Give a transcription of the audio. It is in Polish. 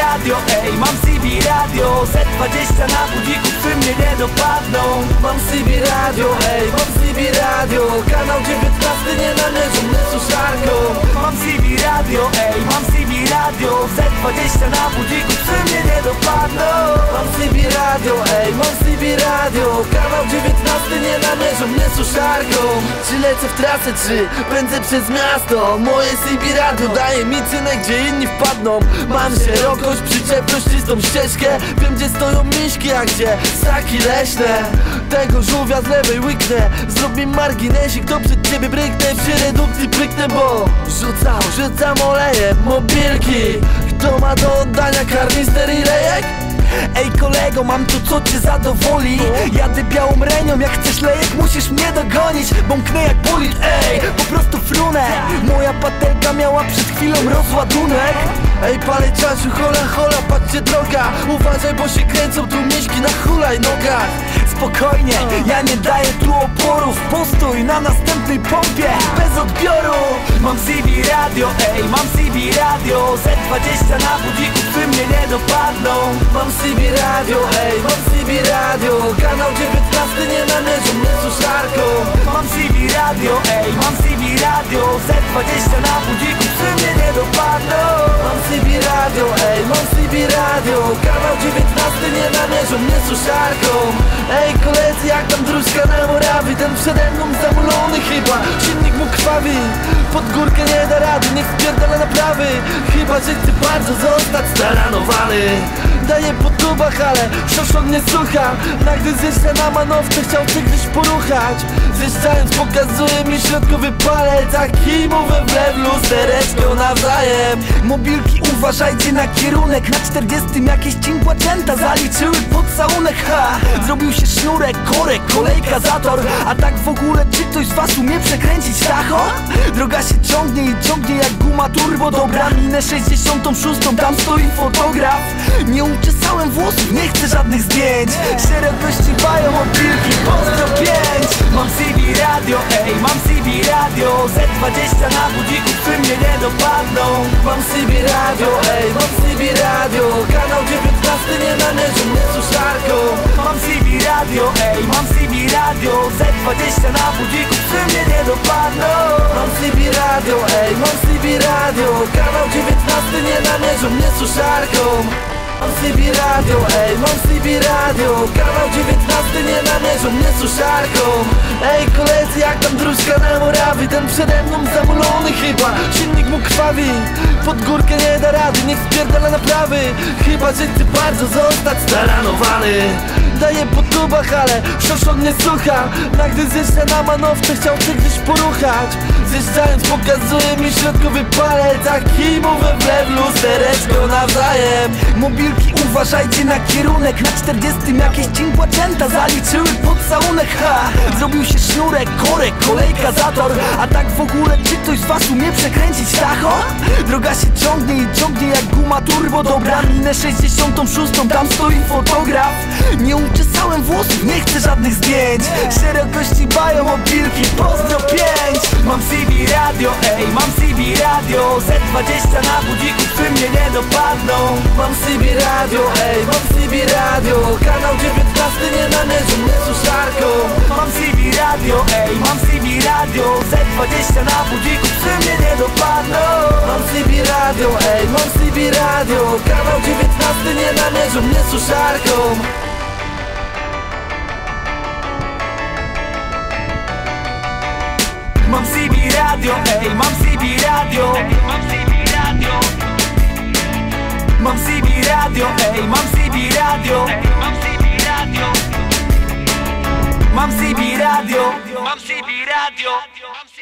radio, ej, mam CB radio. Z20 na budziku, przy mnie nie dopadną. Mam CB radio, ej, mam CB radio. Kanał 19 nie namierzą mnie suszarką. Mam CB radio, ej, mam CB radio. Z20 na budziku, przy mnie nie dopadną. Mam CB radio, ej, mam CB radio. Kanał 19 nie suszarką Czy lecę w trasę, czy pędzę przez miasto? Moje CB radio daje mi cynę, gdzie inni wpadną. Mam szerokość, przyczepność, czystą ścieżkę. Wiem gdzie stoją miśki, a gdzie staki leśne. Tego żółwia z lewej łyknę. Zrobię marginesik, to przed ciebie bryknę. Przy redukcji pryknę, bo Rzucam, rzucam olejem, mobilki. Kto ma do oddania karnister i lejek? Ej kolego, mam tu co cię zadowoli. Jadę białą renią, jak chcesz lejek musisz mnie dogonić. Bąknę jak bolid, ej, po prostu frunę. Moja patelka miała przed chwilą rozładunek. Ej palę czasiu, hola hola, patrzcie droga. Uważaj, bo się kręcą tu miśki na hulajnogach. Spokojnie, ja nie daję tu oporów. Postój na następnej pompie, bez odbioru Mam CB radio, ej, mam CB radio. Z20 na budziku, przy mnie nie dopadną. Mam CB radio, ej, mam CB radio. Kanał 19 nie namierzą mnie suszarką Mam CB radio, ej, mam CB radio. Z20 na budziku, 19 nie namierzą mnie suszarką. Ej koledzy, jak tam dróżka na murawy Ten przede mną zamulony chyba. Silnik mu krwawi. Pod górkę nie da rady, niech spierdala naprawy. Chyba, że chce bardzo zostać staranowany Daję po tubach, ale szoszon nie słucha. Na gdy zjeżdża na manowce, chciał się gdzieś poruchać. Zjeżdżając pokazuje mi środkowy palec Taki mu we wlew lustereczką nawzajem. Mobilki uważajcie na kierunek Na 40 jakieś cinkłaczęta zaliczyły pocałunek Ha! Zrobił się sznurek, korek, kolejka, zator. A tak w ogóle czy ktoś z was umie przekręcić tacho? Droga się ciągnie i ciągnie jak guma turbo Dobra, minę 66, tam stoi fotograf. Nie uczesałem włosów, nie chcę żadnych zdjęć. Szerokości bają mobilki, pozdro 5 Mam CB radio, ej, mam CB radio. Z20 na budziku, przy mnie nie dopadną. Mam CB radio, ej, mam CB radio 19 nie namierzy mnie suszarką Mam CB radio, ej, mam CB radio. Z20 na budziku, przy mnie nie dopadną. Mam CB radio, ej, mam CB radio. Kanał 19 nie namierzą mnie suszarką CB radio, ej, mam CB radio. Kanał 19 nie namierzą mnie suszarką. Ej koledzy, jak tam dróżka na murawy Ten przede mną zamulony chyba. Silnik mu krwawi. Pod górkę nie da rady, niech spierdala naprawy. Chyba, że chce bardzo zostać staranowany. Daję po tubach, ale szoszon nie słucha. Na gdy zjeżdża na manowce, chciał się gdzieś poruchać. Zjeżdżając pokazuje mi środkowy palec Taki mu we wlew lustereczką nawzajem. Mobilki uważajcie na kierunek Na 40 jakieś cinkłaczęta zaliczyły pocałunek Ha! Zrobił się kolejka, zator A tak w ogóle czy ktoś z was umie przekręcić tacho? Droga się ciągnie i ciągnie jak guma turbo. Dobra, minę 66, tam stoi fotograf. Nie uczesałem włosów, nie chcę żadnych zdjęć. Szerokości bają mobilki, pozdro 5 Mam CB radio, ej, mam CB radio. Z20 na budziku, przy mnie nie dopadną. Mam CB radio, ej, mam CB radio. Kanał 19 nie radio Z20 na budziku, przy mnie nie dopadną. Mam CB radio, ej, mam CB radio. Kanał 19 nie namierzy mnie suszarką. Mam CB radio, ej, Mam CB radio. Mam CB radio, ej, mam CB radio. Mam CB radio. Mam CB radio Mam CB radio